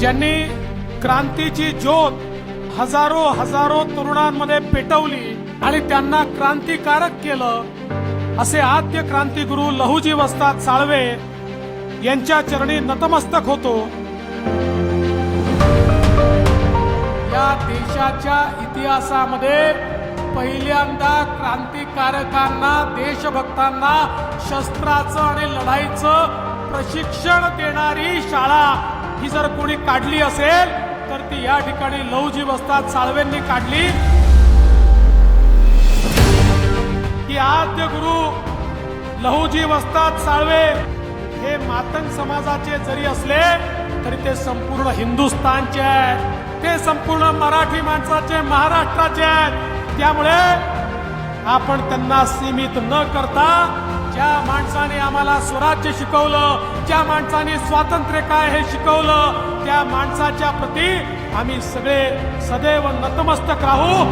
ज्यांनी क्रांतीची ज्योत हजारो हजारो तरुणांमध्ये पेटवली आणि त्यांना क्रांतिकारक केलं असे आद्य क्रांतिगुरु लहुजी वस्ताद साळवे यांच्या चरणी नतमस्तक होतो. या देशाच्या इतिहासामध्ये पहिल्यांदा क्रांतिकारकांना देशभक्तांना शस्त्राचं आणि लढाईचं प्रशिक्षण देणारी शाळा ही जर कोणी काढली असेल तर ती या ठिकाणी लहुजी वस्ताद साळवेंनी काढली. की आद्य गुरु लहूजी वस्तात साळवे. हे मातंग समाजाचे जरी असले तरी ते संपूर्ण हिंदुस्थानचे आहेत. ते संपूर्ण मराठी माणसाचे महाराष्ट्राचे आहेत. त्यामुळे आपण त्यांना सीमित न करता ज्या माणसाने आम्हाला स्वराज्य शिकवलं ज्या माणसाने स्वातंत्र्य काय हे शिकवलं त्या माणसाच्या प्रती आम्ही सगळे सदैव नतमस्तक राहू.